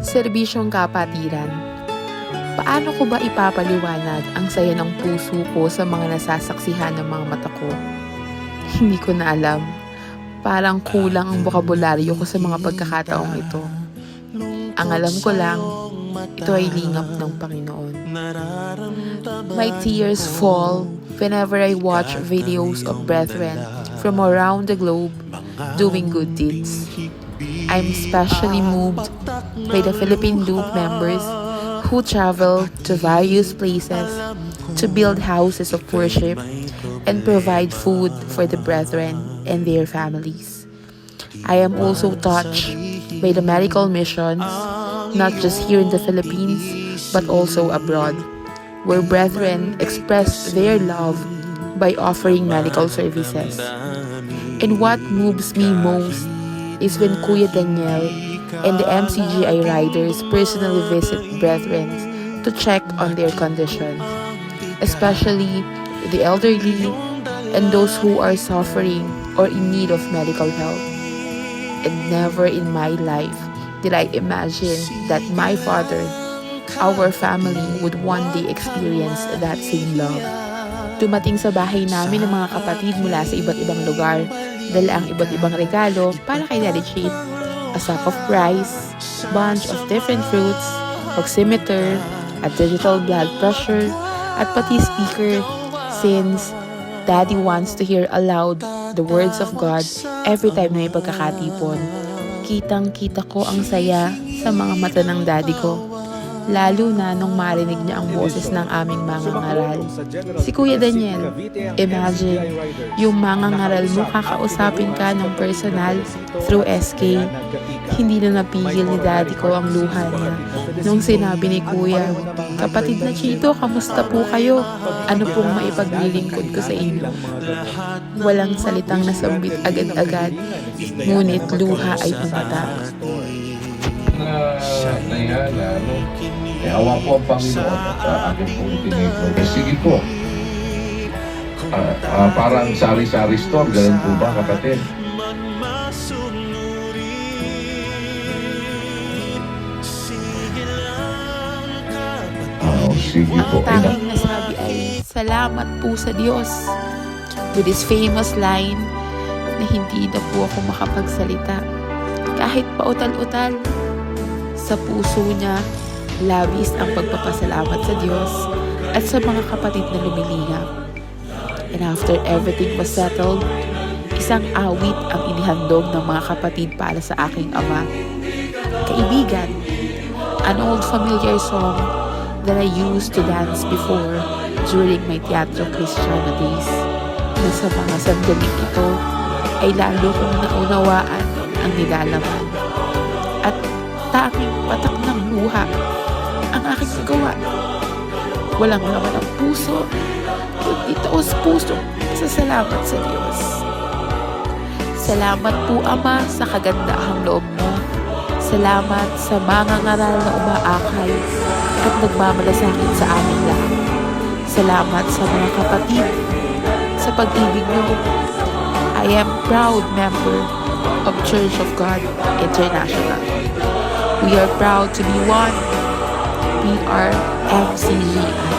Serbisyong kapatiran. Paano ko ba ipapaliwanag ang saya ng puso ko sa mga nasasaksihan ng mga mata ko? Hindi ko na alam. Parang kulang ang bokabularyo ko sa mga pagkakataong ito. Ang alam ko lang, ito ay lingap ng Panginoon. My tears fall whenever I watch videos of brethren from around the globe doing good deeds. I'm especially moved by the Philippine Loop members who travel to various places to build houses of worship and provide food for the brethren and their families. I am also touched by the medical missions, not just here in the Philippines, but also abroad, where brethren express their love by offering medical services. And what moves me most is when Kuya Daniel and the MCGI riders personally visit brethren to check on their conditions, especially the elderly and those who are suffering or in need of medical help. And never in my life did I imagine that my father, our family, would one day experience that same love. Dumating sa bahay namin ng mga kapatid mula sa iba't ibang lugar, dala ang iba't ibang regalo para kay Daddy Chip. A sack of rice, bunch of different fruits, oximeter, a digital blood pressure, at pati speaker since Daddy wants to hear aloud the words of God every time na may pagkakatipon. Kitang kita ko ang saya sa mga mata ng daddy ko. Lalo na nung marinig niya ang boses ng aming mga ngaral. Si Kuya Daniel, imagine, yung mga ngaral mo kakausapin ka ng personal through SK. Hindi na napigil ni daddy ko ang luha niya. Nung sinabi ni Kuya, Kapatid na Chito, kamusta po kayo? Ano pong maipaglilingkod ko sa inyo? Walang salitang nasambit agad-agad, ngunit luha ay pumatak. Na naihana, no? Eh, awa po ang Panginoon at uh, akin po itinigro. Eh, sige po. Ah, ah, parang sari-sari store, ganun po ba kapatid? Oh, sige po. Ang Ay, na, tanging nasabi ay, Salamat po sa Diyos. With his famous line na hindi na po ako makapagsalita. Kahit pautal-utal, sa puso niya, labis ang pagpapasalamat sa Diyos at sa mga kapatid na lumilingap. And after everything was settled, isang awit ang inihandog ng mga kapatid para sa aking ama. Kaibigan, an old familiar song that I used to dance before during my Teatro Cristiano days. Na sa mga sandaling ito ay lalo kong naunawaan ang nilalaman. At tanging patak ng luha ang aking nagawa. Walang laman ng puso, kundi taos puso sa salamat sa Diyos. Salamat po Ama sa kagandahang loob mo. Salamat sa mga ngaral na umaakay at nagmamalasakit sa aming lahat. Salamat sa mga kapatid sa pag-ibig niyo. I am proud member of Church of God International. We are proud to be one. We are MCGI.